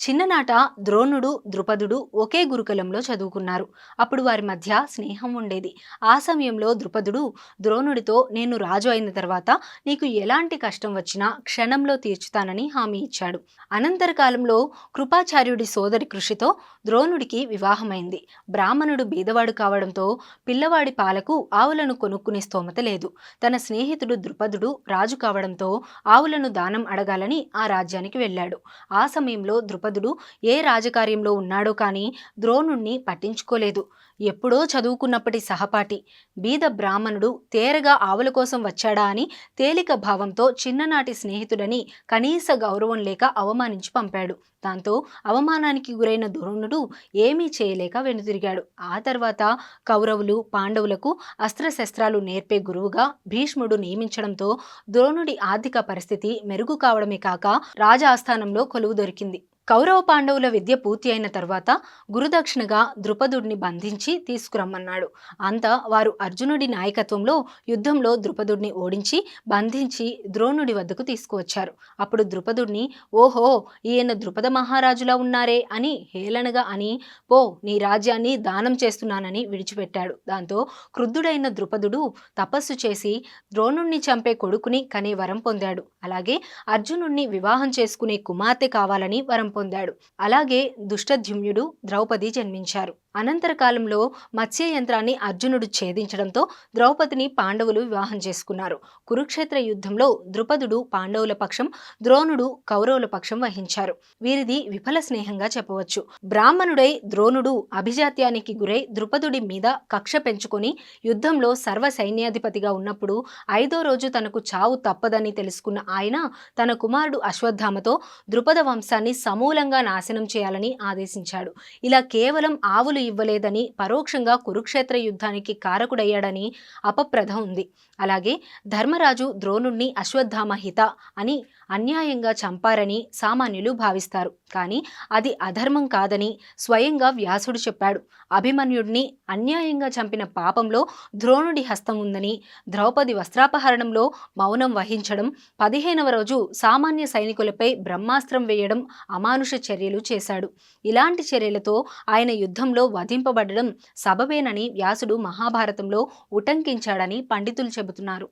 చిన్ననాట ద్రోణుడు ద్రుపదుడు ఒకే గురుకులంలో చదువుకున్నారు. అప్పుడు వారి మధ్య స్నేహం ఉండేది. ఆ సమయంలో ద్రుపదుడు ద్రోణుడితో నేను రాజు అయిన తర్వాత నీకు ఎలాంటి కష్టం వచ్చినా క్షణంలో తీర్చుతానని హామీ ఇచ్చాడు. అనంతర కాలంలో కృపాచార్యుడి సోదరి కృషితో ద్రోణుడికి వివాహమైంది. బ్రాహ్మణుడు బీదవాడు కావడంతో పిల్లవాడి పాలకు ఆవులను కొనుక్కునే స్తోమత లేదు. తన స్నేహితుడు ద్రుపదుడు రాజు కావడంతో ఆవులను దానం అడగాలని ఆ రాజ్యానికి వెళ్ళాడు. ఆ సమయంలో ద్రౌపదుడు ఏ రాజకార్యంలో ఉన్నాడో కానీ ద్రోణుణ్ణి పట్టించుకోలేదు. ఎప్పుడో చదువుకున్నప్పటి సహపాఠి. బీద బ్రాహ్మణుడు తేరగా ఆవుల కోసం వచ్చాడా అని తేలిక భావంతో చిన్ననాటి స్నేహితుడని కనీస గౌరవం లేక అవమానించి పంపాడు. దాంతో అవమానానికి గురైన ద్రోణుడు ఏమీ చేయలేక వెనుతిరిగాడు. ఆ తర్వాత కౌరవులు పాండవులకు అస్త్రశస్త్రాలు నేర్పే గురువుగా భీష్ముడు నియమించడంతో ద్రోణుడి ఆర్థిక పరిస్థితి మెరుగు కావడమే కాక రాజ ఆస్థానంలో కొలువు దొరికింది. కౌరవ పాండవుల విద్య పూర్తి అయిన తర్వాత గురుదక్షిణగా ద్రుపదుడిని బంధించి తీసుకురమ్మన్నాడు. అంతా వారు అర్జునుడి నాయకత్వంలో యుద్ధంలో ద్రుపదుడిని ఓడించి బంధించి ద్రోణుడి వద్దకు తీసుకువచ్చారు. అప్పుడు ద్రుపదుడిని ఓహో ఈయన ద్రుపద మహారాజులా ఉన్నారే అని హేళనగా అని పో నీ రాజ్యాన్ని దానం చేస్తున్నానని విడిచిపెట్టాడు. దాంతో క్రుద్ధుడైన ద్రుపదుడు తపస్సు చేసి ద్రోణుణ్ణి చంపే కొడుకుని కనే వరం పొందాడు. అలాగే అర్జునుణ్ణి వివాహం చేసుకునే కుమార్తె కావాలని వరం పొందాడు. అలాగే దుష్టధ్యుమ్యుడు ద్రౌపది జన్మించారు. అనంతర కాలంలో మత్స్య యంత్రాన్ని అర్జునుడు ఛేదించడంతో ద్రౌపదిని పాండవులు వివాహం చేసుకున్నారు. కురుక్షేత్ర యుద్ధంలో ద్రుపదుడు పాండవుల పక్షం ద్రోణుడు కౌరవుల పక్షం వహించారు. వీరిది విఫల స్నేహంగా చెప్పవచ్చు. బ్రాహ్మణుడై ద్రోణుడు అభిజాత్యానికి గురై ద్రుపదుడి మీద కక్ష పెంచుకొని యుద్ధంలో సర్వ సైన్యాధిపతిగా ఉన్నప్పుడు ఐదో రోజు తనకు చావు తప్పదని తెలుసుకున్న ఆయన తన కుమారుడు అశ్వత్థామతో ద్రుపద వంశాన్ని సమూలంగా నాశనం చేయాలని ఆదేశించాడు. ఇలా కేవలం ఆవులు ఇవ్వలేదని పరోక్షంగా కురుక్షేత్ర యుద్ధానికి కారకుడయ్యాడని అపప్రధ ఉంది. అలాగే ధర్మరాజు ద్రోణుణ్ణి అశ్వత్థామ హిత అని అన్యాయంగా చంపారని సామాన్యులు భావిస్తారు. కానీ అది అధర్మం కాదని స్వయంగా వ్యాసుడు చెప్పాడు. అభిమన్యుడిని అన్యాయంగా చంపిన పాపంలో ద్రోణుడి హస్తం ఉందని ద్రౌపది వస్త్రాపహరణంలో మౌనం వహించడం పదిహేనవ రోజు సామాన్య సైనికులపై బ్రహ్మాస్త్రం వేయడం అమానుష చర్యలు చేశాడు. ఇలాంటి చర్యలతో ఆయన యుద్ధంలో వధింపబడడం సబబేనని వ్యాసుడు మహాభారతంలో ఉటంకించాడని పండితులు చెబుతున్నారు.